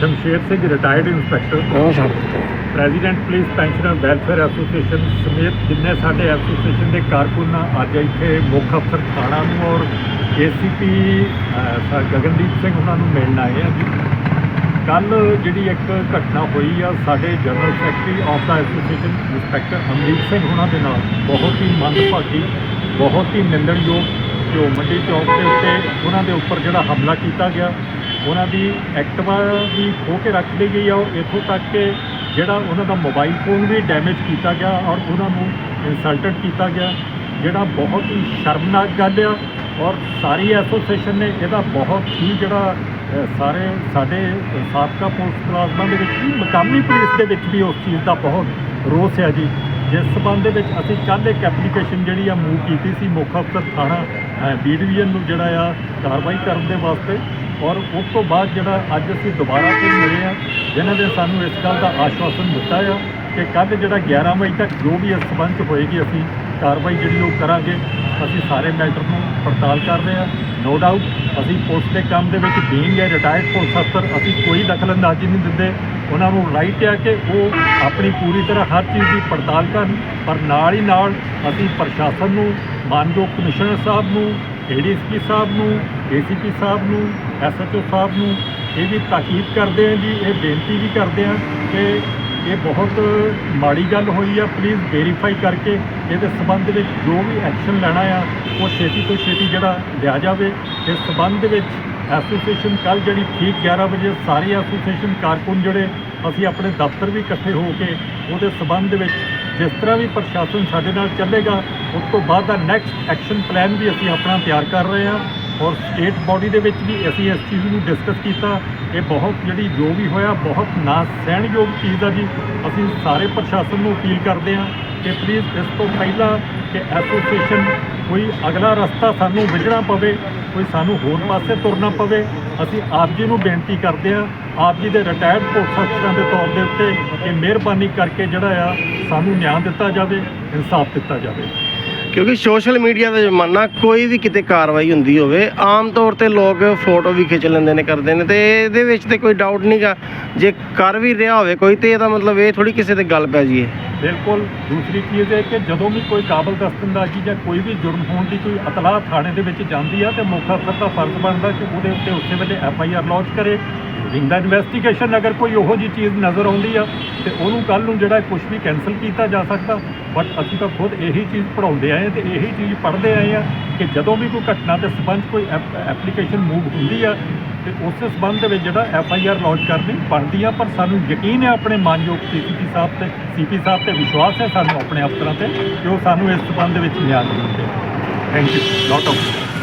Shamsher Singh retired inspector ਹਾਂ sir. President police pensioner welfare association ਸਮੇਤ ਜਿੰਨੇ ਸਾਡੇ ਐਸੋਸੀਏਸ਼ਨ ਦੇ ਕਾਰਕੁਨ ਅੱਜ ਇੱਥੇ ਮੁੱਖ ਅਫਸਰ ਥਾਣਾ ਨੂੰ ਔਰ ਏਸੀਪੀ ਸਰ ਗਗਨਦੀਪ ਸਿੰਘ ਉਹਨਾਂ ਨੂੰ ਮਿਲਣ ਆਏ ਆ ਜੀ। ਕੱਲ ਜਿਹੜੀ ਇੱਕ ਘਟਨਾ ਹੋਈ ਆ ਸਾਡੇ ਜਨਰਲ ਸੈਕਟਰੀ ਆਫ ਦਾ ਐਸੋਸੀਏਸ਼ਨ ਇੰਸਪੈਕਟਰ ਅਮਰੀਕ ਸਿੰਘ ਉਹਨਾਂ ਦੇ ਨਾਲ ਬਹੁਤ ਹੀ ਮੰਦਭਾਗੀ ਬਹੁਤ ਹੀ ਨਿੰਦਣਯੋਗ ਜੋ ਮੰਡੀ ਚੌਕ ਦੇ ਉੱਤੇ ਉਹਨਾਂ ਦੇ ਉੱਪਰ ਜਿਹੜਾ ਹਮਲਾ ਕੀਤਾ ਗਿਆ ਉਹਨਾਂ ਦੀ ਐਕਟਿਵਾ ਵੀ ਖੋ ਕੇ ਰੱਖ ਲਈ ਗਈ ਆ। ਔਰ ਇੱਥੋਂ ਤੱਕ ਕਿ ਜਿਹੜਾ ਉਹਨਾਂ ਦਾ ਮੋਬਾਈਲ ਫੋਨ ਵੀ ਡੈਮੇਜ ਕੀਤਾ ਗਿਆ ਔਰ ਉਹਨਾਂ ਨੂੰ ਇਨਸਲਟਡ ਕੀਤਾ ਗਿਆ, ਜਿਹੜਾ ਬਹੁਤ ਹੀ ਸ਼ਰਮਨਾਕ ਗੱਲ ਆ। ਔਰ ਸਾਰੀ ਐਸੋਸੀਏਸ਼ਨ ਨੇ ਇਹਦਾ ਬਹੁਤ ਹੀ ਜਿਹੜਾ ਸਾਰੇ ਸਾਡੇ ਸਾਬਕਾ ਪੁਲਿਸ ਮੁਲਾਜ਼ਮਾਂ ਦੇ ਵਿੱਚ ਵੀ ਮਕਾਮੀ ਪੁਲਿਸ ਦੇ ਵਿੱਚ ਵੀ ਉਸ ਚੀਜ਼ ਦਾ ਬਹੁਤ ਰੋਸ ਹੈ ਜੀ। ਜਿਸ ਸਬੰਧ ਦੇ ਵਿੱਚ ਅਸੀਂ ਕੱਲ੍ਹ ਇੱਕ ਐਪਲੀਕੇਸ਼ਨ ਜਿਹੜੀ ਆ, ਮੂਵ ਕੀਤੀ ਸੀ ਮੁੱਖ ਅਫਸਰ ਥਾਣਾ ਬੀ ਡਿਵੀਜ਼ਨ ਨੂੰ ਜਿਹੜਾ ਆ, ਕਾਰਵਾਈ ਕਰਨ ਦੇ ਵਾਸਤੇ। ਔਰ ਉਸ ਤੋਂ ਬਾਅਦ ਜਿਹੜਾ ਅੱਜ ਅਸੀਂ ਦੁਬਾਰਾ ਫਿਰ ਮਿਲੇ ਆ ਜਿਨ੍ਹਾਂ ਨੇ ਸਾਨੂੰ ਇਸ ਗੱਲ ਦਾ ਆਸ਼ਵਾਸਨ ਦਿੱਤਾ ਆ ਕਿ ਕੱਲ੍ਹ ਜਿਹੜਾ 11 ਵਜੇ ਤੱਕ ਜੋ ਵੀ ਇਸ ਸੰਬੰਧ ਹੋਏਗੀ, ਅਸੀਂ ਕਾਰਵਾਈ ਜਿਹੜੀ ਉਹ ਕਰਾਂਗੇ। ਅਸੀਂ ਸਾਰੇ ਮੈਟਰ ਨੂੰ ਪੜਤਾਲ ਕਰ ਰਹੇ ਹਾਂ। ਨੋ ਡਾਊਟ ਅਸੀਂ ਪੁਲਿਸ ਦੇ ਕੰਮ ਦੇ ਵਿੱਚ ਬੀਇੰਗ ਹੈ ਰਿਟਾਇਰਡ ਪੁਲਿਸ ਅਫਸਰ ਅਸੀਂ ਕੋਈ ਦਖਲਅੰਦਾਜ਼ੀ ਨਹੀਂ ਦਿੰਦੇ। ਉਹਨਾਂ ਨੂੰ ਰਾਈਟ ਹੈ ਕਿ ਉਹ ਆਪਣੀ ਪੂਰੀ ਤਰ੍ਹਾਂ ਹਰ ਚੀਜ਼ ਦੀ ਪੜਤਾਲ ਕਰਨ, ਪਰ ਨਾਲ ਹੀ ਨਾਲ ਅਸੀਂ ਪ੍ਰਸ਼ਾਸਨ ਨੂੰ, ਮਾਨਯੋਗ ਕਮਿਸ਼ਨਰ ਸਾਹਿਬ ਨੂੰ ਏਡੀਐਸਪੀ ਸਾਹਿਬ ਨੂੰ ਏਸੀਪੀ ਸਾਹਿਬ ਨੂੰ, ਐਸਐਚਓ ਸਾਹਿਬ ਨੂੰ ਇਹ ਵੀ ਤਾਕੀਦ ਕਰਦੇ ਹਾਂ ਜੀ, ਇਹ ਬੇਨਤੀ ਵੀ ਕਰਦੇ ਹਾਂ ਕਿ ਇਹ ਬਹੁਤ ਮਾੜੀ ਗੱਲ ਹੋਈ ਆ ਪਲੀਜ਼ ਵੈਰੀਫਾਈ ਕਰਕੇ ਇਹਦੇ ਸਬੰਧ ਵਿੱਚ ਜੋ ਵੀ ਐਕਸ਼ਨ ਲੈਣਾ ਆ, ਉਹ ਛੇਤੀ ਤੋਂ ਛੇਤੀ ਜਿਹੜਾ ਲਿਆ ਜਾਵੇ। ਇਸ ਸਬੰਧ ਵਿੱਚ ਐਸੋਸੀਏਸ਼ਨ ਕੱਲ ਜਿਹੜੀ ਠੀਕ 11 ਵਜੇ ਸਾਰੇ ਐਸੋਸੀਏਸ਼ਨ ਕਾਰਕੁਨ ਜਿਹੜੇ ਅਸੀਂ ਆਪਣੇ ਦਫ਼ਤਰ ਵੀ ਇਕੱਠੇ ਹੋ ਕੇ ਉਹਦੇ ਸਬੰਧ ਵਿੱਚ ਜਿਸ ਤਰ੍ਹਾਂ ਵੀ ਪ੍ਰਸ਼ਾਸਨ ਸਾਡੇ ਨਾਲ ਚੱਲੇਗਾ, ਉਸ ਤੋਂ ਬਾਅਦ ਦਾ ਨੈਕਸਟ ਐਕਸ਼ਨ ਪਲਾਨ ਵੀ ਅਸੀਂ ਆਪਣਾ ਤਿਆਰ ਕਰ ਰਹੇ ਹਾਂ। ਔਰ ਸਟੇਟ ਬਾਡੀ ਦੇ ਵਿੱਚ ਵੀ ਅਸੀਂ ਇਸ ਚੀਜ਼ ਨੂੰ ਡਿਸਕਸ ਕੀਤਾ। ਇਹ ਬਹੁਤ ਜਿਹੜੀ ਜੋ ਵੀ ਹੋਇਆ, ਬਹੁਤ ਨਾ ਸਹਿਣਯੋਗ ਚੀਜ਼ ਆ ਜੀ। ਅਸੀਂ ਸਾਰੇ ਪ੍ਰਸ਼ਾਸਨ ਨੂੰ ਅਪੀਲ ਕਰਦੇ ਹਾਂ ਕਿ ਪਲੀਜ਼ ਇਸ ਤੋਂ ਪਹਿਲਾਂ ਕਿ ਐਸੋਸੀਏਸ਼ਨ ਕੋਈ ਅਗਲਾ ਰਸਤਾ ਸਾਨੂੰ ਵਿਝਣਾ ਪਵੇ, ਕੋਈ ਸਾਨੂੰ ਹੋਰ ਪਾਸੇ ਤੁਰਨਾ ਪਵੇ। ਅਸੀਂ ਆਪ ਜੀ ਨੂੰ ਬੇਨਤੀ ਕਰਦੇ ਹਾਂ, ਆਪ ਜੀ ਦੇ ਰਿਟਾਇਰਡ ਪੁਲਿਸ ਅਫਸਰਾਂ ਦੇ ਤੌਰ ਦੇ ਉੱਤੇ ਕਿ ਮਿਹਰਬਾਨੀ ਕਰਕੇ ਜਿਹੜਾ ਆ ਸਾਨੂੰ ਨਿਆਂ ਦਿੱਤਾ ਜਾਵੇ, ਇਨਸਾਫ ਦਿੱਤਾ ਜਾਵੇ। ਕਿਉਂਕਿ ਸੋਸ਼ਲ ਮੀਡੀਆ ਦਾ ਜ਼ਮਾਨਾ ਕੋਈ ਵੀ ਕਿਤੇ ਕਾਰਵਾਈ ਹੁੰਦੀ ਹੋਵੇ, ਆਮ ਤੌਰ ਤੇ ਲੋਕ ਫੋਟੋ ਵੀ ਖਿੱਚ ਲੈਂਦੇ ਨੇ, ਕਰਦੇ ਨੇ ਤੇ ਇਹਦੇ ਵਿੱਚ ਤੇ ਕੋਈ ਡਾਊਟ ਨਹੀਂਗਾ ਜੇ ਕਰ ਵੀ ਰਿਹਾ ਹੋਵੇ ਕੋਈ, ਤੇ ਇਹਦਾ ਮਤਲਬ ਇਹ ਥੋੜੀ ਕਿਸੇ ਤੇ ਗੱਲ ਪੈ ਜੀਏ। ਬਿਲਕੁਲ। ਦੂਸਰੀ ਚੀਜ਼ ਇਹ ਕਿ ਜਦੋਂ ਵੀ ਕੋਈ ਕਾਬਲ ਦਸਤੰਦਾਜ਼ੀ ਜਾਂ ਕੋਈ ਵੀ ਜੁਰਮ ਹੋਣ ਦੀ ਕੋਈ ਇਤਲਾਹ ਥਾਣੇ ਦੇ ਵਿੱਚ ਜਾਂਦੀ ਆ ਤੇ ਮੁੱਖ ਅਫਸਰ ਦਾ ਫਰਜ਼ ਬਣਦਾ ਕਿ ਉਹਦੇ ਉੱਤੇ ਉਸੇ ਵੇਲੇ ਐਫ ਆਈ ਆਰ ਲੌਂਚ ਕਰੇ। ਇਨ ਦਾ ਇਨਵੈਸਟੀਗੇਸ਼ਨ ਅਗਰ ਕੋਈ ਉਹੋ ਜੀ ਚੀਜ਼ ਨਜ਼ਰ ਆਉਂਦੀ ਆ ਤੇ ਉਹਨੂੰ ਕੱਲ ਨੂੰ ਜਿਹੜਾ ਕੁਝ ਵੀ ਕੈਨਸਲ ਕੀਤਾ ਜਾ ਸਕਦਾ। ਬਟ ਅਸੀਂ ਤਾਂ ਖੁਦ ਇਹੀ ਚੀਜ਼ ਪੜਾਉਂਦੇ ਆਏ ਹਾਂ ਤੇ ਇਹੀ ਚੀਜ਼ ਪੜ੍ਹਦੇ ਆਏ ਆ ਕਿ ਜਦੋਂ ਵੀ ਕੋਈ ਘਟਨਾ ਦੇ ਸੰਬੰਧ ਕੋਈ ਐਪਲੀਕੇਸ਼ਨ ਮੂਵ ਹੁੰਦੀ ਆ ਤੇ ਉਸ ਸਬੰਧ ਦੇ ਵਿੱਚ ਜਿਹੜਾ ਐਫ ਆਈ ਆਰ ਲੌਂਚ ਕਰਨੀ ਬਣਦੀ ਆ, ਪਰ ਸਾਨੂੰ ਯਕੀਨ ਹੈ ਆਪਣੇ ਮਾਨਯੋਗ ਸੀਪੀ ਸਾਹਿਬ ਤੇ ਸੀਪੀ ਸਾਹਿਬ ਤੇ ਵਿਸ਼ਵਾਸ ਹੈ ਸਾਨੂੰ ਆਪਣੇ ਅਫਸਰਾਂ ਤੇ ਕਿ ਉਹ ਸਾਨੂੰ ਇਸ ਸਬੰਧ ਦੇ ਵਿੱਚ ਨਿਆਂ ਦੇਣਗੇ। Thank you lot of